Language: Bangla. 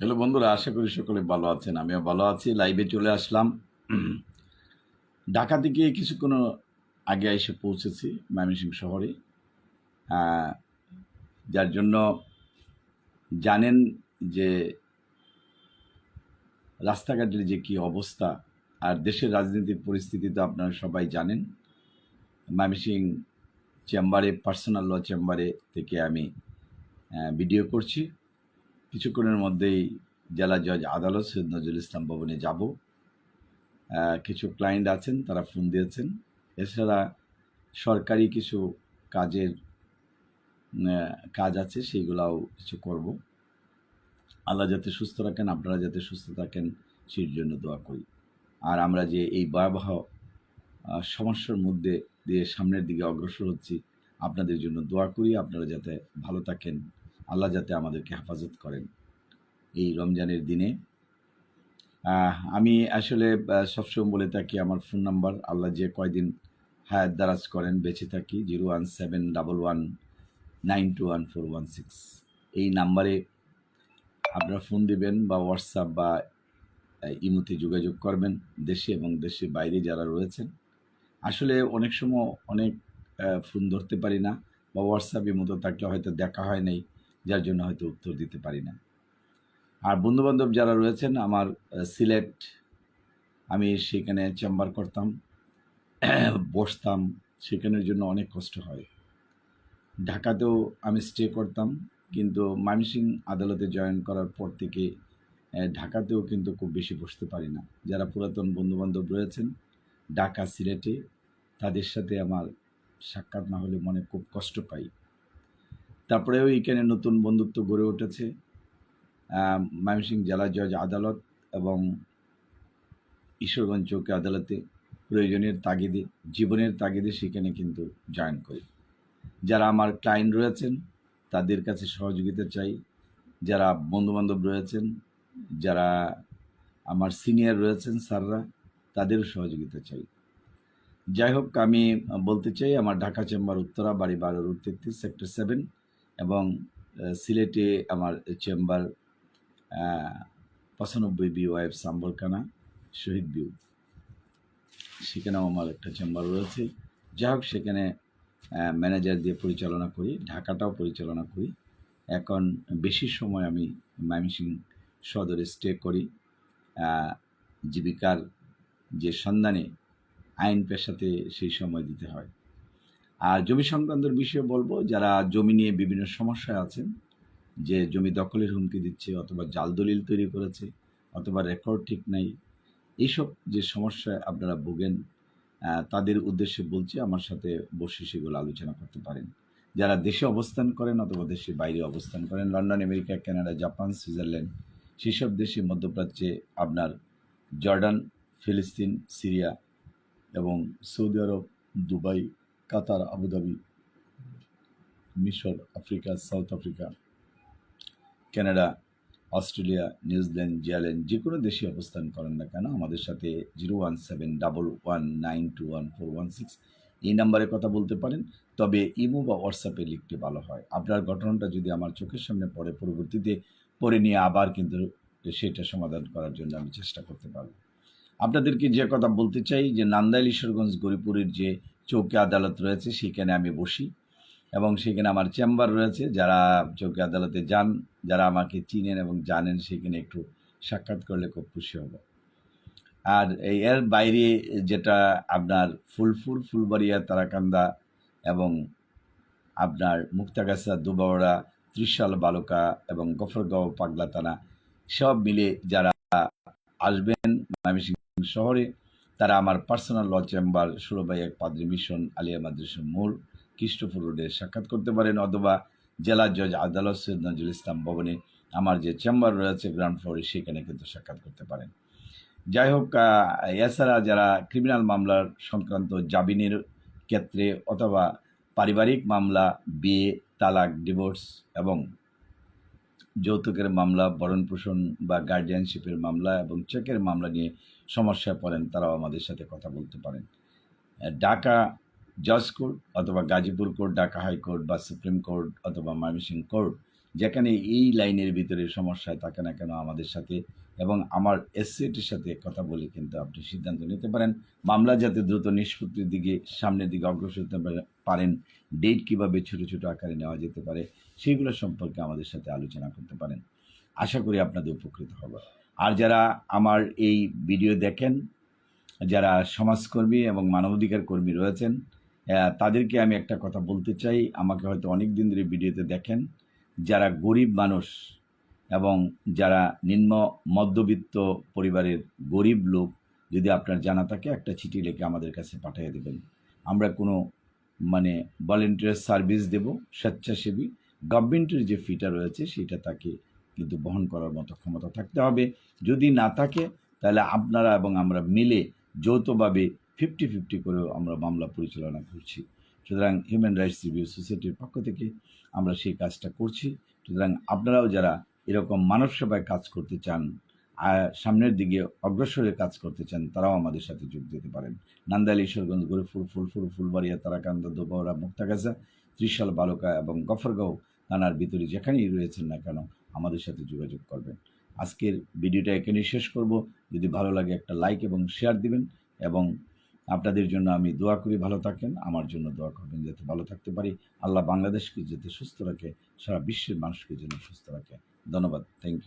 হ্যালো বন্ধুরা, আশা করি সকলে ভালো আছেন। আমিও ভালো আছি। লাইভে চলে আসলাম। ঢাকা থেকে কিছুক্ষণ আগে এসে পৌঁছেছি ময়মনসিংহ শহরে। যার জন্য জানেন যে রাস্তাঘাটের যে কি অবস্থা আর দেশের রাজনীতির পরিস্থিতি তো আপনারা সবাই জানেন। ময়মনসিংহ চেম্বারে, পার্সোনাল ল চেম্বারে থেকে আমি ভিডিও করছি। কিছুক্ষণের মধ্যেই জেলা জজ আদালত সৈয়দ নজরুল ইসলাম ভবনে যাব। কিছু ক্লায়েন্ট আছেন, তারা ফোন দিয়েছেন। এছাড়া সরকারি কিছু কাজের কাজ আছে সেইগুলাও কিছু করব। আল্লাহ যাতে সুস্থ রাখেন, আপনারা যাতে সুস্থ থাকেন, সেই জন্য দোয়া করি। আর আমরা যে এই ভয়াবহ সমস্যার মধ্যে দিয়ে সামনের দিকে অগ্রসর হচ্ছি, আপনাদের জন্য দোয়া করি। আপনারা যাতে ভালো থাকেন আল্লাহ যাতে আমাদেরকে হেফাজত করেন এই রমজানের দিনে। আমি আসলে সবসময় বলে থাকি, আমার ফোন নাম্বার, আল্লাহ যে কয়দিন হায়াত দারাজ করেন, বেঁচে থাকি, zero one seven double one nine two one four one six. এই নাম্বারে আপনারা ফোন দিবেন বা হোয়াটসঅ্যাপ বা ইমোতে যোগাযোগ করবেন, দেশে এবং দেশে বাইরে যারা রয়েছেন। আসলে অনেক সময় অনেক ফোন ধরতে পারি না বা হোয়াটসঅ্যাপ, ইমোতে থাকলে হয়তো দেখা হয় নাই। যার জন্য হয়তো উত্তর দিতে পারি না। আর বন্ধুবান্ধব যারা রয়েছেন, আমার সিলেট আমি সেখানে চেম্বার করতাম, বসতাম, সেখানের জন্য অনেক কষ্ট হয়। ঢাকাতেও আমি স্টে করতাম, কিন্তু মানসিং আদালতে জয়েন করার পর থেকে ঢাকাতেও কিন্তু খুব বেশি বসতে পারি না। যারা পুরাতন বন্ধুবান্ধব রয়েছেন, ঢাকা সিলেটে, তাদের সাথে আমার সাক্ষাৎ না হলে মনে খুব কষ্ট পাই। তারপরেও এইখানে নতুন বন্ধুত্ব গড়ে উঠেছে ময়মনসিংহ জেলা জজ আদালত এবং ঈশ্বরগঞ্জ চৌকি আদালতে প্রয়োজনের তাগিদে, জীবনের তাগিদে সেখানে কিন্তু জয়েন করি। যারা আমার ক্লায়েন্ট রয়েছেন, তাদের কাছে সহযোগিতা চাই। যারা বন্ধুবান্ধব রয়েছেন, যারা আমার সিনিয়র রয়েছেন স্যাররা, তাদেরও সহযোগিতা চাই। যাই হোক, আমি বলতে চাই, আমার ঢাকা চেম্বার উত্তরা, বাড়ি বারো রুট তেত্রিশ সেক্টর সেভেন এবং সিলেটে আমার চেম্বার পঁচানব্বই বি ওয়াইফ সাম্বরকানা, শহীদ বিউ সেখানেও আমার একটা চেম্বার রয়েছে। যাই হোক, সেখানে ম্যানেজার দিয়ে পরিচালনা করি, ঢাকাটাও পরিচালনা করি। এখন বেশি সময় আমি ময়মনসিংহ সদরে স্টে করি। জীবিকার যে সন্ধানে আইন পেশাতে সেই সময় দিতে হয়। আর জমি সংক্রান্ত বিষয়ে বলব, যারা জমি নিয়ে বিভিন্ন সমস্যায় আছেন, যে জমি দখলের হুমকি দিচ্ছে অথবা জাল দলিল তৈরি করেছে অথবা রেকর্ড ঠিক নাই, এইসব যে সমস্যায় আপনারা ভোগেন তাদের উদ্দেশ্যে বলছি আমার সাথে বসে সেগুলো আলোচনা করতে পারেন। যারা দেশে অবস্থান করেন অথবা দেশের বাইরে অবস্থান করেন London America Canada Japan Switzerland সেসব দেশে মধ্যপ্রাচ্যে আপনার জর্ডান, ফিলিস্তিন, সিরিয়া এবং সৌদি আরব, দুবাই কাতার, আবুধাবি, মিশর, Africa, South Africa, Canada, Australia, New Zealand Zealand যে কোনো দেশে অবস্থান করেন না কেন, আমাদের সাথে zero one seven double one nine two one four one six এই নাম্বারে কথা বলতে পারেন। তবে ইমো বা হোয়াটসঅ্যাপে লিখতে ভালো হয়। আপনার ঘটনাটা যদি আমার চোখের সামনে পড়ে, পরবর্তীতে পড়ে নিয়ে আবার কিন্তু সেটা সমাধান করার জন্য আমি চেষ্টা করতে পারব। আপনাদেরকে যে কথা বলতে চাই, যে নান্দাইল, ঈশ্বরগঞ্জ, গরিপুরের যে চৌকি আদালত রয়েছে, সেখানে আমি বসি। এবং সেখানে আমার চেম্বার রয়েছে, যারা চৌকি আদালতে যান, যারা আমাকে চিনেন এবং জানেন, সেখানে একটু সাক্ষাৎ করলে খুব খুশি হব। আর এর বাইরে যেটা আপনার ফুলফুল, ফুলবাড়িয়া, তারাকান্দা এবং আপনার মুক্তাগাছা, দুবাওড়া, ত্রিশাল বালুকা এবং গফরগাঁও পাগলাতানা সব মিলে যারা আসবেন ময়মনসিংহ শহরে তারা আমার পার্সোনাল ল চেম্বার সুরবাই এক পাদ্রী মিশন আলিয়া মাদ্রাসা মোড় কৃষ্ণপুর রোডে সাক্ষাৎ করতে পারেন অথবা জেলা জজ আদালত সৈয়দ নজরুল ইসলাম ভবনে আমার যে চেম্বার রয়েছে গ্রাউন্ড ফ্লোরে সেখানে কিন্তু সাক্ষাৎ করতে পারেন। যাই হোক এছাড়া যারা ক্রিমিনাল মামলার সংক্রান্ত জামিনের ক্ষেত্রে অথবা পারিবারিক মামলা, বিয়ে, তালাক ডিভোর্স এবং যৌতুকের মামলা ভরণ পোষণ বা গার্ডিয়ানশিপের মামলা এবং চেকের মামলা নিয়ে সমস্যায় পড়েন, তারাও আমাদের সাথে কথা বলতে পারেন। ঢাকা জজ কোর্ট অথবা Gazipur court, Dhaka high court বা সুপ্রিম কোর্ট অথবা ময়মনসিংহ কোর্ট, যেখানে এই লাইনের ভিতরে সমস্যায় থাকে না কেন আমাদের সাথে এবং আমার এসসিটির সাথে কথা বলে কিন্তু আপনি সিদ্ধান্ত নিতে পারেন। মামলা যাতে দ্রুত নিষ্পত্তির দিকে, সামনের দিকে অগ্রসর হতে পারেন, ডেট কীভাবে ছোটো ছোটো আকারে নেওয়া যেতে পারে, সেগুলো সম্পর্কে আমাদের সাথে আলোচনা করতে পারেন। আশা করি আপনাদের উপকৃত হবে। আর যারা আমার এই ভিডিও দেখেন, যারা সমাজকর্মী এবং মানবাধিকার কর্মী রয়েছেন তাদেরকে আমি একটা কথা বলতে চাই। আমাকে হয়তো অনেক দিন ধরে ভিডিওতে দেখেন, যারা গরিব মানুষ এবং যারা নিম্ন মধ্যবিত্ত পরিবারের গরিব লোক, যদি আপনার জানা থাকে, একটা চিঠি লিখে আমাদের কাছে পাঠিয়ে দেবেন। আমরা কোনো মানে ভলেন্টিয়ার সার্ভিস দেব, স্বেচ্ছাসেবী। গভর্নমেন্টের যে ফিটা রয়েছে, সেটা তাকে কিন্তু বহন করার মতো ক্ষমতা থাকতে হবে। যদি না থাকে, তাহলে আপনারা এবং আমরা মিলে যৌথভাবে ফিফটি ফিফটি করেও আমরা মামলা পরিচালনা করছি। সুতরাং হিউম্যান রাইটস রিভিউ সোসাইটির পক্ষ থেকে আমরা সেই কাজটা করছি। সুতরাং আপনারাও যারা এরকম মানব সেবায় কাজ করতে চান সামনের দিকে অগ্রসরে কাজ করতে চান, তারাও আমাদের সাথে যোগ দিতে পারেন। নান্দাইল, ঈশ্বরগঞ্জ গরিফুল ফুলফুল ফুলবাড়িয়া তারাকান্দ দোবাওরা মুক্তাগাছা, ত্রিশাল, বালুকা এবং গফরগাঁও, থানার ভিতরে যেখানেই রয়েছেন না কেন আমাদের সাথে যোগাযোগ করবেন। আজকের ভিডিওটা এখানেই শেষ করব। যদি ভালো লাগে একটা লাইক এবং শেয়ার দিবেন এবং আপনাদের জন্য আমি দোয়া করি ভালো থাকেন। আমার জন্য দোয়া করবেন যাতে ভালো থাকতে পারি। আল্লাহ বাংলাদেশকে যাতে সুস্থ রাখে, সারা বিশ্বের মানুষকে যেন সুস্থ রাখে। ধন্যবাদ। Thank you